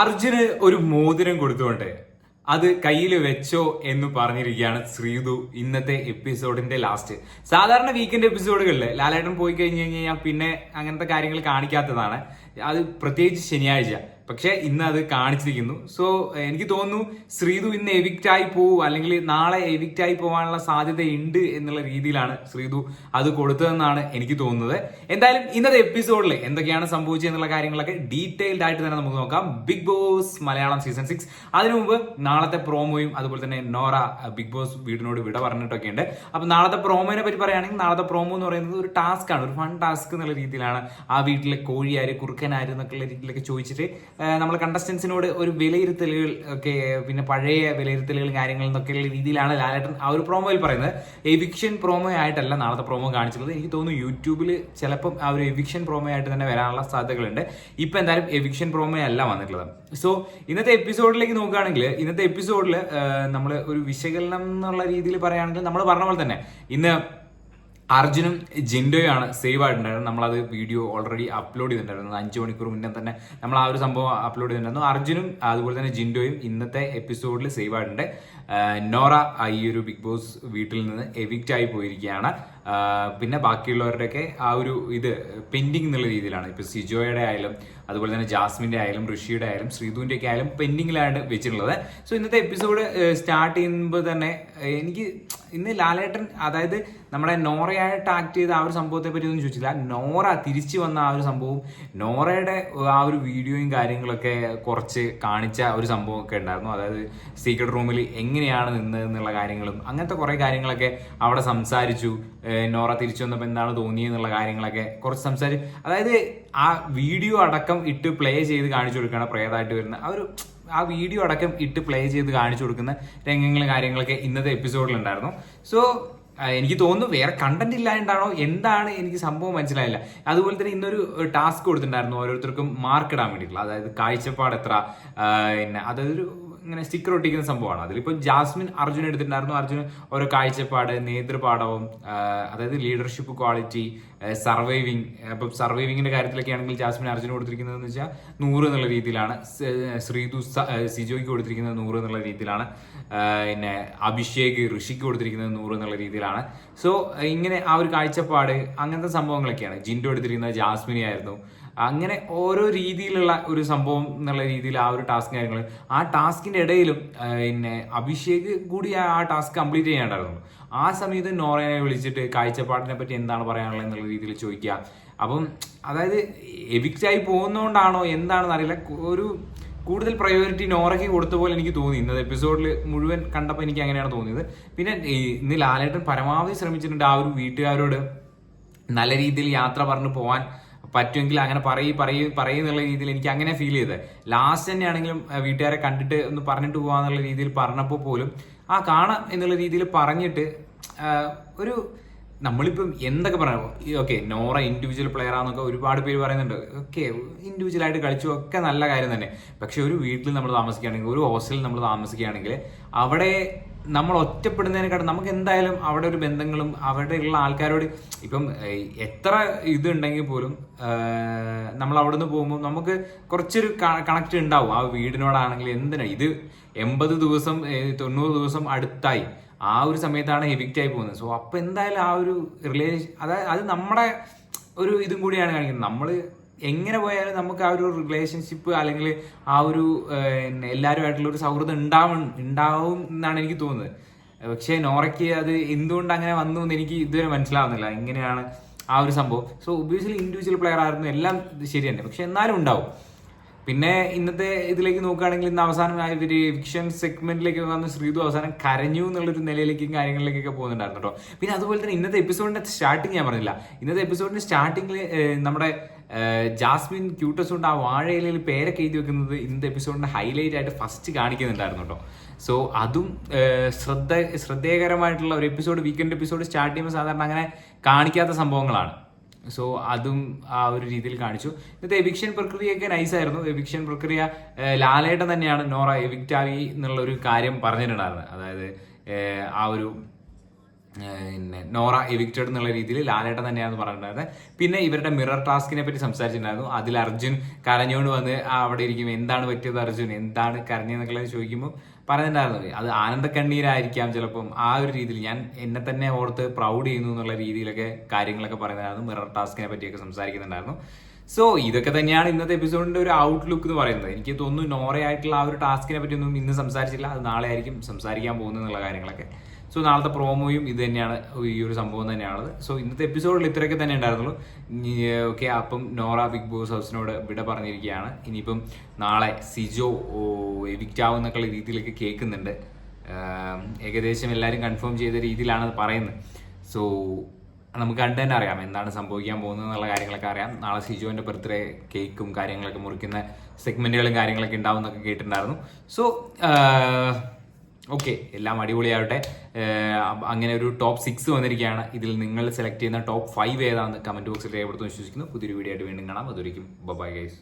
അർജുന് ഒരു മോതിരം കൊടുത്തുകൊണ്ട് അത് കയ്യിൽ വെച്ചോ എന്ന് പറഞ്ഞിരിക്കുകയാണ് ശ്രീതു ഇന്നത്തെ എപ്പിസോഡിന്റെ ലാസ്റ്റ് സാധാരണ വീക്കെൻഡ് എപ്പിസോഡുകളിൽ ലാലേട്ടൻ പോയി കഴിഞ്ഞ് കഴിഞ്ഞാൽ പിന്നെ അങ്ങനത്തെ കാര്യങ്ങൾ കാണിക്കാത്തതാണ്. അത് പ്രത്യേകിച്ച് ശനിയാഴ്ച. പക്ഷെ ഇന്ന് അത് കാണിച്ചിരിക്കുന്നു. സോ എനിക്ക് തോന്നുന്നു ശ്രീതു ഇന്ന് എവിക്റ്റ് ആയി പോവും അല്ലെങ്കിൽ നാളെ എവിക്റ്റ് ആയി പോകാനുള്ള സാധ്യതയുണ്ട് എന്നുള്ള രീതിയിലാണ് ശ്രീതു അത് കൊടുത്തതെന്നാണ് എനിക്ക് തോന്നുന്നത്. എന്തായാലും ഇന്നത്തെ എപ്പിസോഡിൽ എന്തൊക്കെയാണ് സംഭവിച്ചത് എന്നുള്ള കാര്യങ്ങളൊക്കെ ഡീറ്റെയിൽഡ് ആയിട്ട് തന്നെ നമുക്ക് നോക്കാം. Bigg Boss Malayalam season six അതിനു മുമ്പ് നാളത്തെ പ്രോമോയും അതുപോലെ തന്നെ നോറ ബിഗ് ബോസ് വീടിനോട് വിട പറഞ്ഞിട്ടൊക്കെ ഉണ്ട്. അപ്പൊ നാളത്തെ പ്രോമോനെ പറ്റി പറയുകയാണെങ്കിൽ നാളത്തെ പ്രോമോ എന്ന് പറയുന്നത് ഒരു ടാസ്ക് ആണ് ഒരു ഫൺ ടാസ്ക് എന്നുള്ള രീതിയിലാണ് ആ വീട്ടിലെ കോഴിയാര് കുറുക്കനാര് എന്നൊക്കെയുള്ള രീതിയിലൊക്കെ ചോദിച്ചിട്ട് നമ്മൾ കണ്ടസ്റ്റൻസിനോട് ഒരു വിലയിരുത്തലുകൾ ഒക്കെ പിന്നെ പഴയ വിലയിരുത്തലുകൾ കാര്യങ്ങൾ എന്നൊക്കെയുള്ള രീതിയിലാണ് ലാലേട്ടൻ ആ ഒരു പ്രോമോയിൽ പറയുന്നത്. എവിക്ഷൻ പ്രോമോ ആയിട്ടല്ല നാളത്തെ പ്രോമോ കാണിച്ചിട്ടുള്ളത്. എനിക്ക് തോന്നുന്നു യൂട്യൂബിൽ ചിലപ്പം ആ ഒരു എവിക്ഷൻ പ്രോമോ ആയിട്ട് തന്നെ വരാനുള്ള സാധ്യതകളുണ്ട്. ഇപ്പം എന്തായാലും എവിക്ഷൻ പ്രോമോ അല്ല വന്നിട്ടുള്ളത്. സോ ഇന്നത്തെ എപ്പിസോഡിലേക്ക് നോക്കുകയാണെങ്കിൽ ഇന്നത്തെ എപ്പിസോഡിൽ നമ്മൾ ഒരു വിശകലനം എന്നുള്ള രീതിയിൽ പറയുകയാണെങ്കിൽ നമ്മൾ പറഞ്ഞ പോലെ തന്നെ ഇന്ന് അർജുനും ജിൻഡോയാണ് സേവ് ആയിട്ടുണ്ടായിരുന്നു നമ്മളത് വീഡിയോ ഓൾറെഡി അപ്ലോഡ് ചെയ്തിട്ടുണ്ടായിരുന്നു. അഞ്ച് മണിക്കൂർ മുന്നേ തന്നെ നമ്മൾ ആ ഒരു സംഭവം അപ്ലോഡ് ചെയ്തിട്ടുണ്ടായിരുന്നു. അർജുനും അതുപോലെ തന്നെ ജിൻഡോയും ഇന്നത്തെ എപ്പിസോഡിൽ സേവ് ആയിട്ടുണ്ട്. നോറ ഈ ഒരു ബിഗ് ബോസ് വീട്ടിൽ നിന്ന് എവിക്റ്റ് ആയി പോയിരിക്കുകയാണ്. പിന്നെ ബാക്കിയുള്ളവരുടെയൊക്കെ ആ ഒരു ഇത് പെൻഡിങ് എന്നുള്ള രീതിയിലാണ്. ഇപ്പൊ സിജോയുടെ ആയാലും അതുപോലെ തന്നെ ജാസ്മിന്റെ ആയാലും ഋഷിയുടെ ആയാലും ശ്രീധുവിന്റെ ഒക്കെ ആയാലും പെൻഡിങ്ങിലാണ് വെച്ചിട്ടുള്ളത്. സോ ഇന്നത്തെ എപ്പിസോഡ് സ്റ്റാർട്ട് ചെയ്യുമ്പോൾ തന്നെ എനിക്ക് ഇന്ന് ലാലേട്ടൻ അതായത് നമ്മളെ നോറയായിട്ട് ആക്ട് ചെയ്ത ആ ഒരു സംഭവത്തെ പറ്റി ഒന്നും ചോദിച്ചില്ല. നോറ തിരിച്ചു വന്ന ആ ഒരു സംഭവം നോറയുടെ ആ ഒരു വീഡിയോയും കാര്യങ്ങളൊക്കെ കുറച്ച് കാണിച്ച ഒരു സംഭവമൊക്കെ ഉണ്ടായിരുന്നു. അതായത് സീക്രട്ട് റൂമിൽ എങ്ങനെയാണ് നിന്നത് എന്നുള്ള കാര്യങ്ങളും അങ്ങനത്തെ കുറെ കാര്യങ്ങളൊക്കെ അവിടെ സംസാരിച്ചു. നോറ തിരിച്ചു വന്നപ്പോൾ എന്താണ് തോന്നിയെന്നുള്ള കാര്യങ്ങളൊക്കെ കുറച്ച് സംസാരിച്ച് അതായത് ആ വീഡിയോ അടക്കം ഇട്ട് പ്ലേ ചെയ്ത് കാണിച്ചു കൊടുക്കുകയാണ് പ്രേതായിട്ട് വരുന്ന ആ ഒരു ആ വീഡിയോ അടക്കം ഇട്ട് പ്ലേ ചെയ്ത് കാണിച്ചു കൊടുക്കുന്ന രംഗങ്ങളും കാര്യങ്ങളൊക്കെ ഇന്നത്തെ എപ്പിസോഡിൽ ഉണ്ടായിരുന്നു. സോ എനിക്ക് തോന്നുന്നു വേറെ കണ്ടന്റ് ഇല്ലാണ്ടാണോ എന്താണ്? എനിക്ക് സംഭവം മനസ്സിലായില്ല. അതുപോലെ തന്നെ ഇന്നൊരു ടാസ്ക് കൊടുത്തിട്ടുണ്ടായിരുന്നു ഓരോരുത്തർക്കും മാർക്ക് ഇടാൻ വേണ്ടിയിട്ടുള്ള. അതായത് കാഴ്ചപ്പാട് എത്ര പിന്നെ അതൊരു ഇങ്ങനെ സ്റ്റിക്കർ ഒട്ടിക്കുന്ന സംഭവമാണ്. അതിലിപ്പോൾ ജാസ്മിൻ അർജുൻ എടുത്തിട്ടുണ്ടായിരുന്നു. അർജുൻ ഓരോ കാഴ്ചപ്പാട് നേതൃപാഠവും അതായത് ലീഡർഷിപ്പ് ക്വാളിറ്റി സർവൈവിങ് അപ്പം സർവൈവിങ്ങിന്റെ കാര്യത്തിലൊക്കെ ആണെങ്കിൽ ജാസ്മിൻ അർജുൻ കൊടുത്തിരിക്കുന്നതെന്ന് വെച്ചാൽ നൂറ് എന്നുള്ള രീതിയിലാണ്. ശ്രീതു സിജോയ്ക്ക് കൊടുത്തിരിക്കുന്നത് നൂറ് എന്നുള്ള രീതിയിലാണ്. പിന്നെ അഭിഷേക് ഋഷിക്ക് കൊടുത്തിരിക്കുന്നത് നൂറ് എന്നുള്ള രീതിയിലാണ്. സോ ഇങ്ങനെ ആ ഒരു കാഴ്ചപ്പാട് അങ്ങനത്തെ സംഭവങ്ങളൊക്കെയാണ്. ജിൻഡോ എടുത്തിരിക്കുന്നത് ജാസ്മിനി ആയിരുന്നു അങ്ങനെ ഓരോ രീതിയിലുള്ള ഒരു സംഭവം എന്നുള്ള രീതിയിൽ ആ ഒരു ടാസ്ക് കാര്യങ്ങൾ. ആ ടാസ്കിന്റെ ഇടയിലും പിന്നെ അഭിഷേക് കൂടി ആ ടാസ്ക് കംപ്ലീറ്റ് ചെയ്യാണ്ടായിരുന്നു ആ സമയത്ത് നോറയെ വിളിച്ചിട്ട് കാഴ്ചപ്പാടിനെ പറ്റി എന്താണ് പറയാനുള്ളത് എന്നുള്ള രീതിയിൽ ചോദിക്കുക. അപ്പം അതായത് എവിക്റ്റ് ആയി പോകുന്നതുകൊണ്ടാണോ എന്താണെന്ന് അറിയില്ല. ഒരു കൂടുതൽ പ്രയോറിറ്റി നോറയ്ക്ക് കൊടുത്ത പോലെ എനിക്ക് തോന്നി. ഇന്നത്തെ എപ്പിസോഡിൽ മുഴുവൻ കണ്ടപ്പോൾ എനിക്ക് അങ്ങനെയാണ് തോന്നിയത്. പിന്നെ ഇന്ന് ലാലേട്ടൻ പരമാവധി ശ്രമിച്ചിട്ടുണ്ട് ആ ഒരു വീട്ടുകാരോട് നല്ല രീതിയിൽ യാത്ര പറഞ്ഞു പോകാൻ പറ്റുമെങ്കിൽ അങ്ങനെ പറയും പറയും പറയുന്നുള്ള രീതിയിൽ എനിക്ക് അങ്ങനെ ഫീൽ ചെയ്തത് ലാസ്റ്റ് തന്നെയാണെങ്കിലും വീട്ടുകാരെ കണ്ടിട്ട് ഒന്ന് പറഞ്ഞിട്ട് പോകാന്നുള്ള രീതിയിൽ പറഞ്ഞപ്പോൾ പോലും ആ കാണാം എന്നുള്ള രീതിയിൽ പറഞ്ഞിട്ട് ഒരു നമ്മളിപ്പം എന്തൊക്കെ പറയാം ഓക്കെ നോറ ഇൻഡിവിജ്വൽ പ്ലെയർ ആണെന്നൊക്കെ ഒരുപാട് പേര് പറയുന്നുണ്ട്. ഓക്കെ ഇൻഡിവിജ്വൽ ആയിട്ട് കളിച്ചു ഒക്കെ നല്ല കാര്യം തന്നെ. പക്ഷെ ഒരു വീട്ടിൽ നമ്മൾ താമസിക്കുകയാണെങ്കിൽ ഒരു ഹോസ്റ്റലിൽ നമ്മൾ താമസിക്കുകയാണെങ്കിൽ അവിടെ നമ്മൾ ഒറ്റപ്പെടുന്നതിനെക്കാട്ടും നമുക്ക് എന്തായാലും അവിടെ ഒരു ബന്ധങ്ങളും അവിടെ ഉള്ള ആൾക്കാരോട് ഇപ്പം എത്ര ഇതുണ്ടെങ്കിൽ പോലും നമ്മൾ അവിടെ നിന്ന് പോകുമ്പോൾ നമുക്ക് കുറച്ചൊരു കണക്ട് ഉണ്ടാവും. ആ വീടിനോടാണെങ്കിൽ എന്തിനാണ് ഇത് എൺപത് ദിവസം തൊണ്ണൂറ് ദിവസം അടുത്തായി. ആ ഒരു സമയത്താണ് എവിക്റ്റ് ആയി പോകുന്നത്. സോ അപ്പൊ എന്തായാലും ആ ഒരു റിലേഷൻ അതായത് അത് നമ്മുടെ ഒരു ഇതും കൂടിയാണ് കാണിക്കുന്നത്. നമ്മൾ എങ്ങനെ പോയാലും നമുക്ക് ആ ഒരു റിലേഷൻഷിപ്പ് അല്ലെങ്കിൽ ആ ഒരു എല്ലാവരുമായിട്ടുള്ള ഒരു സൗഹൃദം ഉണ്ടാവും ഉണ്ടാവും എന്നാണ് എനിക്ക് തോന്നുന്നത്. പക്ഷേ നോറയ്ക്ക് അത് എന്തുകൊണ്ട് അങ്ങനെ വന്നു എന്ന് എനിക്ക് ഇതുവരെ മനസ്സിലാവുന്നില്ല. എങ്ങനെയാണ് ആ ഒരു സംഭവം. സോ ഒബിയസ്ലി ഇൻഡിവിജ്വൽ പ്ലെയർ ആയിരുന്നു. എല്ലാം ശരി തന്നെ പക്ഷെ എന്നാലും ഉണ്ടാവും. പിന്നെ ഇന്നത്തെ ഇതിലേക്ക് നോക്കുകയാണെങ്കിൽ ഇന്ന് അവസാനം ഇവർ ഫിക്ഷൻ സെഗ്മെന്റിലേക്ക് വന്ന് ശ്രീതു അവസാനം കരഞ്ഞു എന്നുള്ളൊരു നിലയിലേക്കും കാര്യങ്ങളിലേക്കൊക്കെ പോകുന്നുണ്ടായിരുന്നു കേട്ടോ. പിന്നെ അതുപോലെ തന്നെ ഇന്നത്തെ എപ്പിസോഡിന്റെ സ്റ്റാർട്ടിങ് ഞാൻ പറഞ്ഞില്ല. ഇന്നത്തെ എപ്പിസോഡിന്റെ സ്റ്റാർട്ടിങ്ങിൽ നമ്മുടെ ജാസ്മിൻ ക്യൂട്ടസ് കൊണ്ട് ആ വാഴയിലയിൽ പേരൊക്കെ എഴുതി വെക്കുന്നത് ഇന്നത്തെ എപ്പിസോഡിന്റെ ഹൈലൈറ്റ് ആയിട്ട് ഫസ്റ്റ് കാണിക്കുന്നുണ്ടായിരുന്നു കേട്ടോ. സോ അതും ശ്രദ്ധ ശ്രദ്ധേയകരമായിട്ടുള്ള ഒരു എപ്പിസോഡ് വീക്കെൻഡ് എപ്പിസോഡ് സ്റ്റാർട്ട് ചെയ്യുമ്പോൾ സാധാരണ അങ്ങനെ കാണിക്കാത്ത സംഭവങ്ങളാണ്. സോ അതും ആ ഒരു രീതിയിൽ കാണിച്ചു. ഇന്നത്തെ എവിക്ഷൻ പ്രക്രിയയൊക്കെ നൈസായിരുന്നു എവിക്ഷൻ പ്രക്രിയ ലാലേട്ടൻ തന്നെയാണ് നോറ എവിക്റ്റ് ആയി എന്നുള്ള ഒരു കാര്യം പറഞ്ഞിട്ടുണ്ടായിരുന്നത്. അതായത് ആ ഒരു പിന്നെ നോറ എവിക്റ്റഡ് എന്നുള്ള രീതിയിൽ ലാലേട്ടൻ തന്നെയാണ് പറഞ്ഞിട്ടുണ്ടായിരുന്നത് പിന്നെ ഇവരുടെ മിറർ ടാസ്കിനെ പറ്റി സംസാരിച്ചിട്ടുണ്ടായിരുന്നു. അതിൽ അർജുൻ കരഞ്ഞുകൊണ്ട് വന്ന് അവിടെ ഇരിക്കും എന്താണ് പറ്റിയത് അർജുൻ? എന്താണ് കരഞ്ഞെന്നൊക്കെ ചോദിക്കുമ്പോൾ പറയുന്നുണ്ടായിരുന്നു അത് ആനന്ദക്കണ്ണീരായിരിക്കാം ചിലപ്പം. ആ ഒരു രീതിയിൽ ഞാൻ എന്നെ തന്നെ ഓർത്ത് പ്രൗഡ് ചെയ്യുന്നു എന്നുള്ള രീതിയിലൊക്കെ കാര്യങ്ങളൊക്കെ പറയുന്നതായിരുന്നു മിറർ ടാസ്കിനെ പറ്റിയൊക്കെ സംസാരിക്കുന്നുണ്ടായിരുന്നു. സോ ഇതൊക്കെ തന്നെയാണ് ഇന്നത്തെ എപ്പിസോഡിന്റെ ഒരു ഔട്ട്ലുക്ക് എന്ന് പറയുന്നത്. എനിക്ക് തോന്നുന്നു നോറയായിട്ടുള്ള ആ ഒരു ടാസ്കിനെ പറ്റിയൊന്നും ഇന്ന് സംസാരിച്ചില്ല അത് നാളെ ആയിരിക്കും സംസാരിക്കാൻ പോകുന്നത് എന്നുള്ള കാര്യങ്ങളൊക്കെ. സോ നാളത്തെ പ്രോമോയും ഇത് തന്നെയാണ് ഈ ഒരു സംഭവം തന്നെയാണത് സോ ഇന്നത്തെ എപ്പിസോഡിൽ ഇത്രയൊക്കെ തന്നെ ഉണ്ടായിരുന്നുള്ളൂ. ഓക്കെ അപ്പം നോറ ബിഗ് ബോസ് ഹൗസിനോട് വിട പറഞ്ഞിരിക്കുകയാണ്. ഇനിയിപ്പം നാളെ സിജോ എവിക്റ്റ് ആവുന്നൊക്കെ രീതിയിലേക്ക് കേൾക്കുന്നുണ്ട്. ഏകദേശം എല്ലാവരും കൺഫേം ചെയ്ത രീതിയിലാണ് പറയുന്നത്. സോ നമുക്ക് കണ്ടു തന്നെ അറിയാം എന്താണ് സംഭവിക്കാൻ പോകുന്നത് എന്നുള്ള കാര്യങ്ങളൊക്കെ അറിയാം. നാളെ സിജുവിന്റെ ബർത്ത്ഡേ കേക്കും കാര്യങ്ങളൊക്കെ മുറിക്കുന്ന സെഗ്മെന്റുകളും കാര്യങ്ങളൊക്കെ ഉണ്ടാവും എന്നൊക്കെ കേട്ടിട്ടുണ്ടായിരുന്നു. സോ ഓക്കെ എല്ലാം അടിപൊളിയാവട്ടെ. അങ്ങനെ ഒരു ടോപ്പ് സിക്സ് വന്നിരിക്കുകയാണ്. ഇതിൽ നിങ്ങൾ സെലക്ട് ചെയ്യുന്ന ടോപ്പ് ഫൈവ് ഏതാണെന്ന് കമന്റ് ബോക്സിൽ രേഖപ്പെടുത്തുമെന്ന് വിശ്വസിക്കുന്നു. പുതിയൊരു വീഡിയോ ആയിട്ട് വീണ്ടും കാണാം. അതൊരിക്കും ബൈ ഗൈസ്